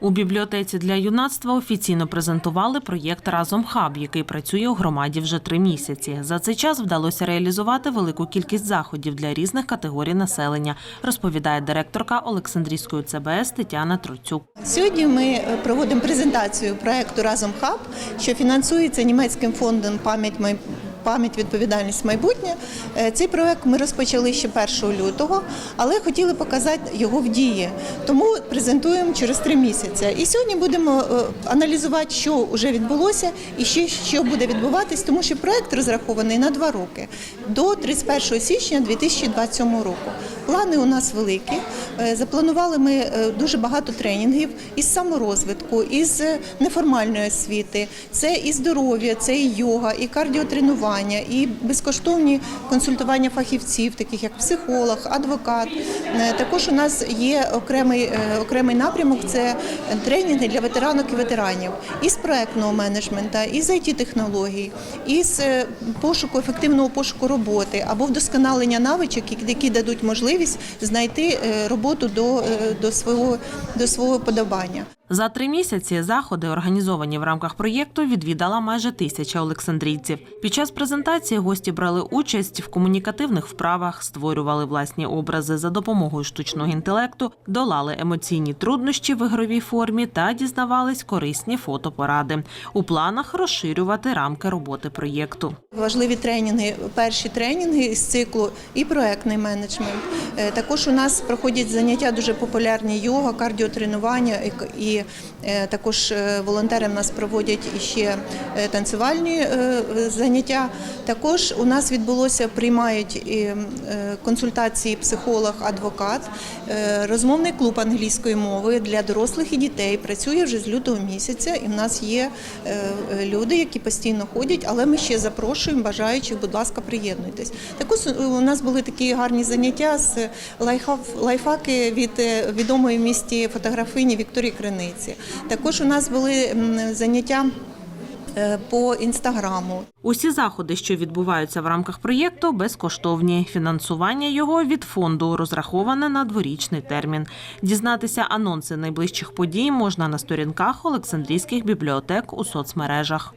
У бібліотеці для юнацтва офіційно презентували проєкт Разом хаб, який працює у громаді вже три місяці. За цей час вдалося реалізувати велику кількість заходів для різних категорій населення, розповідає директорка Олександрійської ЦБС Тетяна Троцюк. Сьогодні ми проводимо презентацію проекту Разом хаб, що фінансується німецьким фондом пам'ять Пам'ять, відповідальність майбутнє. Е, Цей проект ми розпочали ще 1 лютого, але хотіли показати його в дії. Тому презентуємо через три місяці. І сьогодні будемо е, аналізувати, що вже відбулося і ще що буде відбуватись, тому що проект розрахований на два роки до 31 січня 2027 року. Плани у нас великі. Е, Запланували ми е, дуже багато тренінгів із саморозвитку, із е, неформальної освіти. Це і здоров'я, це і йога, і кардіотренування, і безкоштовні консультування фахівців, таких як психолог, адвокат. Також у нас є окремий, окремий напрямок це тренінги для ветеранок і ветеранів із проектного менеджмента, із it технологій, із пошуку ефективного пошуку роботи або вдосконалення навичок, які дадуть можливість знайти е, роботу до, е, до свого до свого подобання. За три місяці заходи, організовані в рамках проєкту, відвідала майже тисяча олександрійців. Під час презентації гості брали участь в комунікативних вправах, створювали власні образи за допомогою штучного інтелекту, долали емоційні труднощі в ігровій формі та дізнавались корисні фотопоради. У планах розширювати рамки роботи проєкту. Важливі тренінги, перші тренінги з циклу і проектний менеджмент. Е, Також у нас проходять заняття дуже популярні йога, кардіотренування і е, також е, волонтери в нас проводять іще е, танцювальні заняття. Також у нас відбулося приймають консультації психолог, адвокат, розмовний клуб англійської мови для дорослих і дітей. Працює вже з лютого місяця, і в нас є люди, які постійно ходять, але ми ще запрошуємо бажаючих, будь ласка, приєднуйтесь. Також у нас були такі гарні заняття з лайфхаки від відомої в місті фотографині Вікторії Криниці. Також у нас були заняття е, по інстаграму. Усі заходи, що відбуваються в рамках проєкту, безкоштовні. Фінансування його від фонду розраховане на дворічний термін. Дізнатися анонси найближчих подій можна на сторінках Олександрійських бібліотек у соцмережах.